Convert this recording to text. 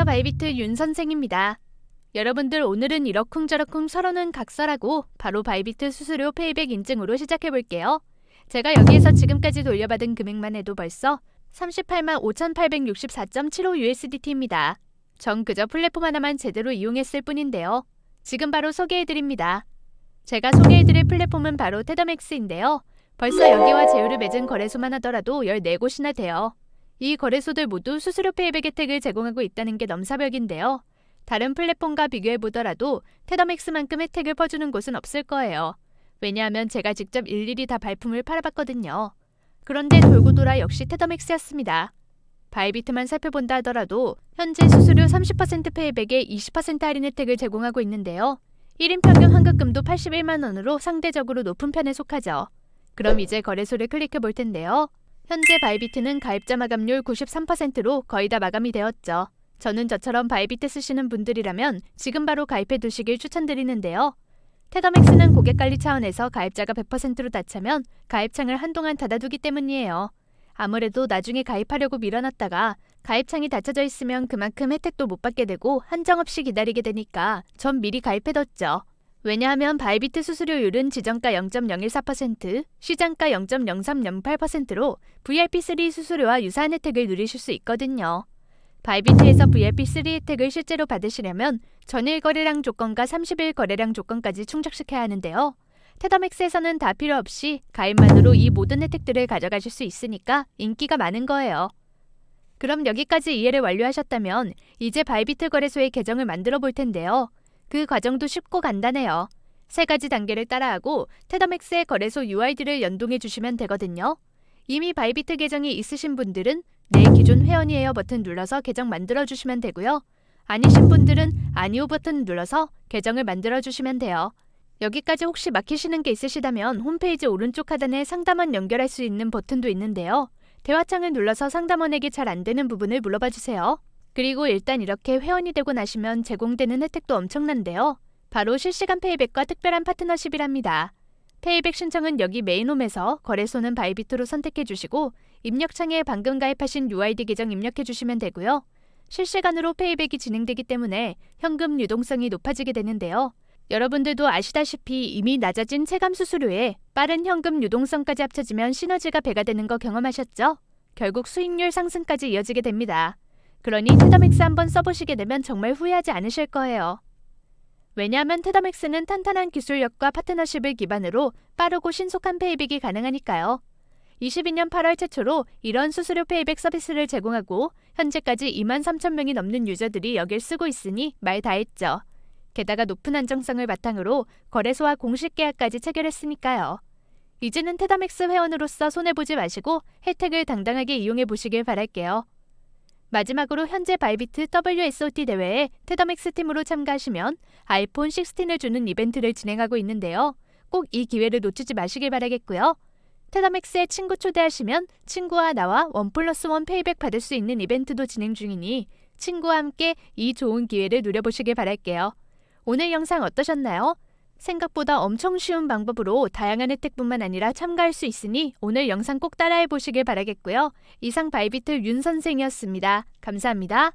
안녕하세요. 바이비트 윤 선생입니다. 여러분들 오늘은 이러쿵저러쿵 서로는 각설하고 바로 바이비트 수수료 페이백 인증으로 시작해 볼게요. 제가 여기에서 지금까지 돌려받은 금액만 해도 벌써 38만 5,864.75 USDT입니다. 전 그저 플랫폼 하나만 제대로 이용했을 뿐인데요. 지금 바로 소개해 드립니다. 제가 소개해 드릴 플랫폼은 바로 테더맥스인데요. 벌써 여기와 제휴를 맺은 거래소만 하더라도 14곳이나 돼요. 이 거래소들 모두 수수료 페이백 혜택을 제공하고 있다는 게 넘사벽인데요. 다른 플랫폼과 비교해 보더라도 테더맥스만큼 혜택을 퍼주는 곳은 없을 거예요. 왜냐하면 제가 직접 일일이 다 발품을 팔아봤거든요. 그런데 돌고 돌아 역시 테더맥스였습니다. 바이비트만 살펴본다 하더라도 현재 수수료 30% 페이백에 20% 할인 혜택을 제공하고 있는데요. 1인 평균 환급금도 81만 원으로 상대적으로 높은 편에 속하죠. 그럼 이제 거래소를 클릭해 볼 텐데요. 현재 바이비트는 가입자 마감률 93%로 거의 다 마감이 되었죠. 저는 저처럼 바이비트 쓰시는 분들이라면 지금 바로 가입해 두시길 추천드리는데요. 테더맥스는 고객 관리 차원에서 가입자가 100%로 닫차면 가입창을 한동안 닫아두기 때문이에요. 아무래도 나중에 가입하려고 밀어놨다가 가입창이 닫혀져 있으면 그만큼 혜택도 못 받게 되고 한정없이 기다리게 되니까 전 미리 가입해뒀죠. 왜냐하면 바이비트 수수료율은 지정가 0.014%, 시장가 0.0308%로 VIP3 수수료와 유사한 혜택을 누리실 수 있거든요. 바이비트에서 VIP3 혜택을 실제로 받으시려면 전일 거래량 조건과 30일 거래량 조건까지 충족시켜야 하는데요. 테더맥스에서는 다 필요 없이 가입만으로 이 모든 혜택들을 가져가실 수 있으니까 인기가 많은 거예요. 그럼 여기까지 이해를 완료하셨다면 이제 바이비트 거래소의 계정을 만들어 볼 텐데요. 그 과정도 쉽고 간단해요. 세 가지 단계를 따라하고 테더맥스의 거래소 UID를 연동해 주시면 되거든요. 이미 바이비트 계정이 있으신 분들은 내 기존 회원이에요 버튼 눌러서 계정 만들어 주시면 되고요. 아니신 분들은 아니오 버튼 눌러서 계정을 만들어 주시면 돼요. 여기까지 혹시 막히시는 게 있으시다면 홈페이지 오른쪽 하단에 상담원 연결할 수 있는 버튼도 있는데요. 대화창을 눌러서 상담원에게 잘 안 되는 부분을 물어봐 주세요. 그리고 일단 이렇게 회원이 되고 나시면 제공되는 혜택도 엄청난데요. 바로 실시간 페이백과 특별한 파트너십이랍니다. 페이백 신청은 여기 메인홈에서 거래소는 바이비트로 선택해 주시고 입력창에 방금 가입하신 UID 계정 입력해 주시면 되고요. 실시간으로 페이백이 진행되기 때문에 현금 유동성이 높아지게 되는데요. 여러분들도 아시다시피 이미 낮아진 체감 수수료에 빠른 현금 유동성까지 합쳐지면 시너지가 배가 되는 거 경험하셨죠? 결국 수익률 상승까지 이어지게 됩니다. 그러니 테더맥스 한번 써보시게 되면 정말 후회하지 않으실 거예요. 왜냐하면 테더맥스는 탄탄한 기술력과 파트너십을 기반으로 빠르고 신속한 페이백이 가능하니까요. 22년 8월 최초로 이런 수수료 페이백 서비스를 제공하고 현재까지 2만 3천 명이 넘는 유저들이 여길 쓰고 있으니 말 다 했죠. 게다가 높은 안정성을 바탕으로 거래소와 공식 계약까지 체결했으니까요. 이제는 테더맥스 회원으로서 손해보지 마시고 혜택을 당당하게 이용해 보시길 바랄게요. 마지막으로 현재 바이비트 WSOT 대회에 테더맥스 팀으로 참가하시면 아이폰 16을 주는 이벤트를 진행하고 있는데요. 꼭 이 기회를 놓치지 마시길 바라겠고요. 테더맥스에 친구 초대하시면 친구와 나와 원 플러스 원 페이백 받을 수 있는 이벤트도 진행 중이니 친구와 함께 이 좋은 기회를 누려보시길 바랄게요. 오늘 영상 어떠셨나요? 생각보다 엄청 쉬운 방법으로 다양한 혜택뿐만 아니라 참가할 수 있으니 오늘 영상 꼭 따라해 보시길 바라겠고요. 이상 바이비트 윤 선생이었습니다. 감사합니다.